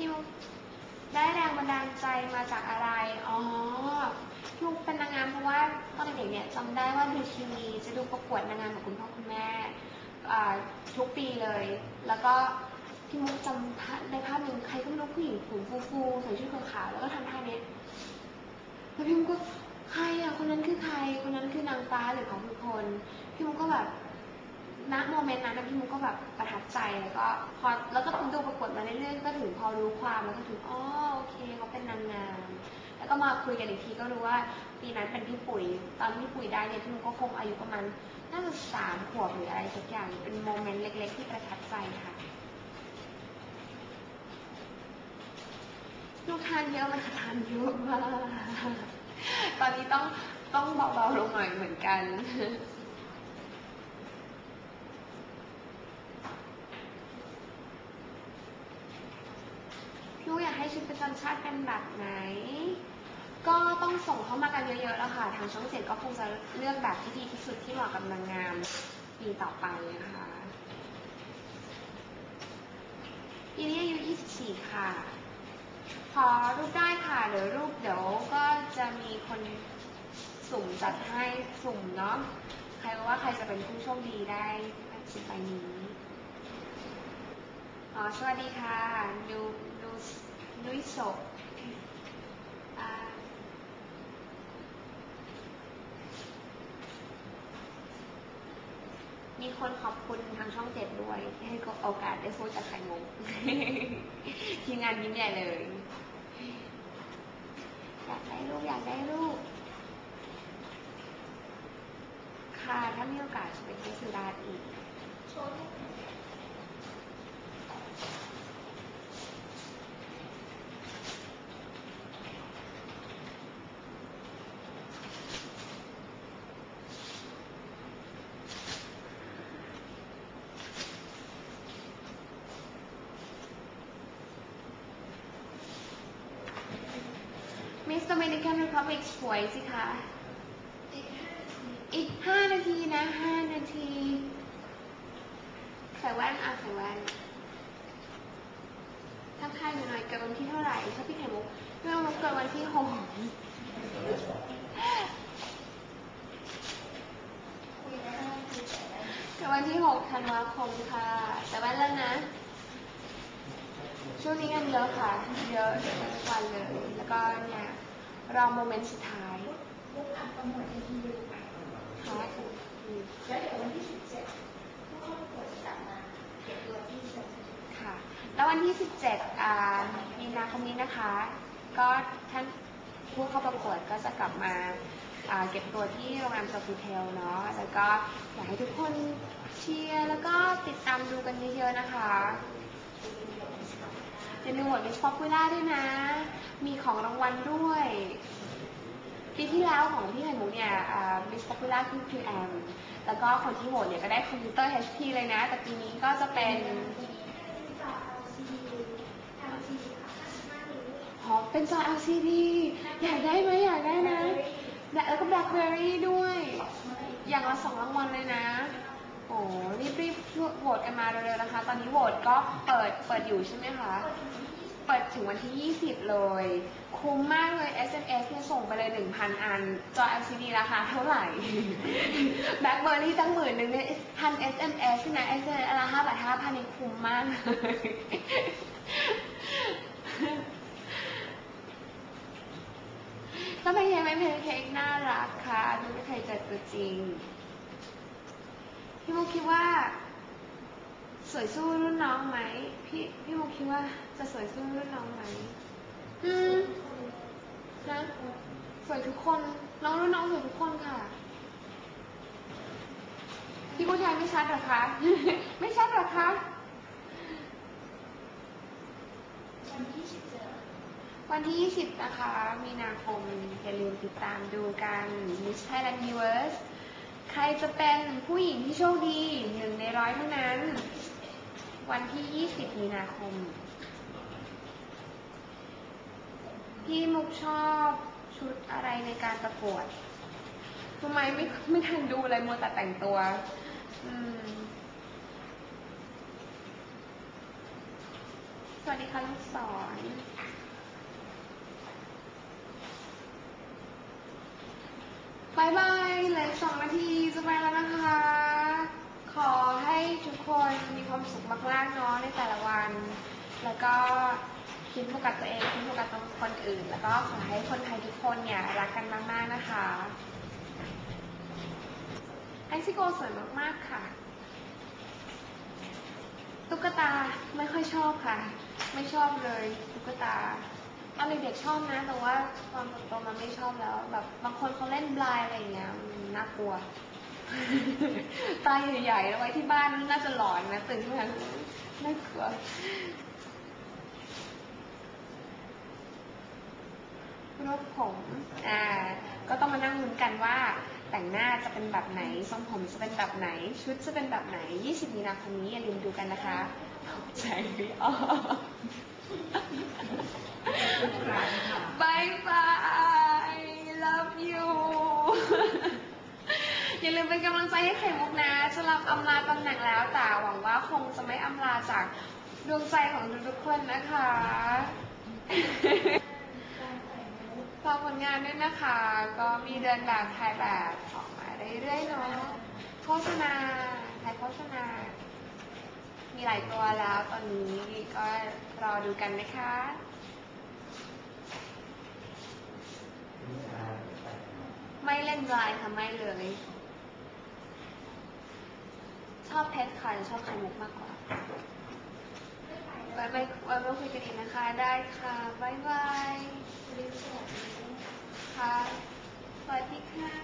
พี่มุกได้แรงบันดาลใจมาจากอะไร อ๋อพี่มุกเป็นนางงามเพราะว่าตอนเด็กๆเนี่ยจำได้ว่าดูทีวีจะดูประกวดนางงามกับคุณพ่อคุณแม่ทุกปีเลย แล้วก็พี่มุกจำภาพในภาพหนึ่งใครก็ไม่รู้ผู้หญิงผมฟูๆใส่ชุดขาวๆแล้วก็ทำท่าเนี้ยแล้วพี่มุกก็ใครอะคนนั้นคือใครคนนั้นคือนางฟ้าหรือของทุกคน พี่มุกก็แบบ ณโมเมนต์นั้นนะพี่มุกก็แบบประทับใจแล้วก็พอแล้วก็ดูประกวดมาเรื่อยๆก็ถึงพอรู้ความแล้วก็ถึงอ๋อโอเคเขาเป็นนางงามแล้วก็มาคุยกันอีกทีก็รู้ว่าปีนั้นเป็นพี่ปุ๋ย ตอนพี่ปุ๋ยได้เนี่ยพี่มุกก็คงอายุประมาณน่าจะสามขวบหรืออะไรสักอย่างเป็นโมเมนต์เล็ก ๆ ที่ประทับใจค่ะลูกทานเยอะมคะทานเยอะมากตอนนี้ต้องต้องเบาๆลงหน่อยเหมือนกัน พี่อยาก ให้ชุดประจำชาติเป็นแบบไหน ก็ต้องส่งเข้ามากันเยอะๆแล้วค่ะ ทางช่องเจ็ดก็คงจะเลือกแบบที่ดีที่สุดที่เหมาะกับนางงามปีต่อไปนะคะปีนี้อายุ 24 ค่ะ ขอรูปได้ค่ะ เดี๋ยวรูปเดี๋ยวก็จะมีคนสุ่มจัดให้สุ่มเนาะ ใครว่าใครจะเป็นผู้โชคดีได้สิบใบนี้ อ๋อ สวัสดีค่ะ นุยโซอ่ามีคนขอบคุณทางช่องเจ็ดด้วย ที่ให้โอกาสได้พูดจากไข่มุกทีมงานยิ้มใหญ่เลย อยากได้รูปอยากได้รูป ค่ะถ้ามีโอกาสจะไปที่สุราษฎร์อีก โชว์รูปหน่อย มิส d เม i ิกัน r ี p พับลิกสวยสิคะอีกห้านาทีอีกห้านาทีนะห้านาทีใส่แว่นอะใส่แว่นถ้าใครอยู่หน่อยเกิดวันที่เท่าไหร่ถ้าพี่ไข่มุกพี่ไข่มุกเกิดวันที่หกคุยได้ห้านาทีแต่ได้เกิดวันที่หกธันวาคมค่ะ แต่แว่นแล้วนะ ช่วงนี้งานเยอะค่ะ เยอะทุกวันเลย แล้วก็เนี่ย รอโมเมนต์สุดท้ายมุกอ่าประมวลในทีวีไปค่ะแล้วเดี๋ยววันที่สิบเจ็ดผู้เข้าประกวดจะกลับมาเก็บตัวที่เซ็นค่ะ แล้ววันที่17อ่ามีนาคมนี้นะคะ ก็ท่านผู้เข้าประกวดก็จะกลับมาอ่าเก็บตัวที่โรงแรมสกูเทลเนาะ แล้วก็อยากให้ทุกคนเชียร์แล้วก็ติดตามดูกันเยอะๆนะคะ อย่าลืมโหวตมิสป๊อปปูล่าด้วยนะ มีของรางวัลด้วย ปีที่แล้วของพี่ไข่มุกเนี่ยมิสป๊อปปูล่าคือคือแอม แล้วก็คนที่โหวตเนี่ยก็ได้คอมพิวเตอร์ HP เลยนะ แต่ปีนี้ก็จะเป็นจอ LCD LCD ค่ะ55นิ้วอ๋อเป็นจอ LCD อยากได้ไหมอยากได้นะแล้วก็ BlackBerry ด้วย อย่างละสองรางวัลเลยนะ โอ้รีบรีบๆโหวตกันมาเร็วๆนะคะ ตอนนี้โหวตก็เปิดเปิดอยู่ใช่ไหมคะ เปิดถึงวันที่ 20 เลย คุ้มมากเลย SMS เนี่ยส่งไปเลย 1,000 อัน จอ LCD ราคาเท่าไหร่ BlackBerry ตั้งหมื่นหนึ่งเนี่ยพัน SMS นะ SMS ละห้าบาทห้าพันนี่คุ้มมากเลยก็เป็นยังไงเพนเค้กน่ารักค่ะดูไม่เคยเจอตัวจริง พี่มุกคิดว่า สวยสู้รุ่นน้องไหมพี่พี่มุกคิดว่าจะสวยสู้รุ่นน้องไหมอืมนะสวยทุกคนน้องรุ่นน้องสวยทุกคนค่ะ พี่ผู้ชายไม่ชัดเหรอคะ ไม่ชัดเหรอคะวันที่สิบเจ็ดวันที่ 20 นะคะ มีนาคม อย่าลืมติดตามดูกัน Miss Thailand Universe ใครจะเป็นผู้หญิงที่โชคดีหนึ่งในร้อยเท่านั้น วันที่ 20 มีนาคม พี่มุกชอบชุดอะไรในการประกวดทำไมไม่ไม่ทันดูเลยมัวแต่แต่งตัว สวัสดีค่ะลูกศรบายบายเหลืออกสองนาทีจะไปแล้วนะคะ ขอให้ทุก ความสุขมากๆเนาะในแต่ละวัน แล้วก็คิดโฟกัสตัวเองคิดโฟกัสตัวคนอื่น แล้วก็ขอให้คนไทยทุกคนเนี่ยรักกันมากๆนะคะไอซิโกสวยมากๆค่ะ ตุ๊กตาไม่ค่อยชอบค่ะ ไม่ชอบเลยตุ๊กตาตอนเด็กๆชอบนะ แต่ว่าตอนโตมันไม่ชอบแล้ว แบบบางคนเขาเล่นบลายอะไรอย่างเงี้ยน่ากลัว ตาใหญ่ๆแล้วไว้ที่บ้านน่าจะหลอนนะตื่นขึ้นมาน่ากลัวรูปผม อ่า ก็ต้องมานั่งลุ้นกันว่า แต่งหน้าจะเป็นแบบไหนทรงผมจะเป็นแบบไหน ชุดจะเป็นแบบไหน 20 มีนาคมนี้อย่าลืมดูกันนะคะใจไม่ออก อย่าลืมเป็นกำลังใจให้ไข่มุกนะจะรับอำลาตำแหน่งแล้ว แต่หวังว่าคงจะไม่อำลาจากดวงใจของทุกๆคนนะคะฝากผลงานด้วยนะคะ ก็มีเดินแบบถ่ายแบบออกมาเรื่อยๆเนาะโฆษณาถ่ายโฆษณา มีหลายตัวแล้วตอนนี้ก็รอดูกันนะคะไม่เล่นไลน์ค่ะไม่เลย ชอบเพชรค่ะชอบไข่มุกมากกว่าไว้ไปไว้มาคุยกันอีกนะคะ ได้ค่ะบ๊ายบายค่ะสวัสดีค่ะ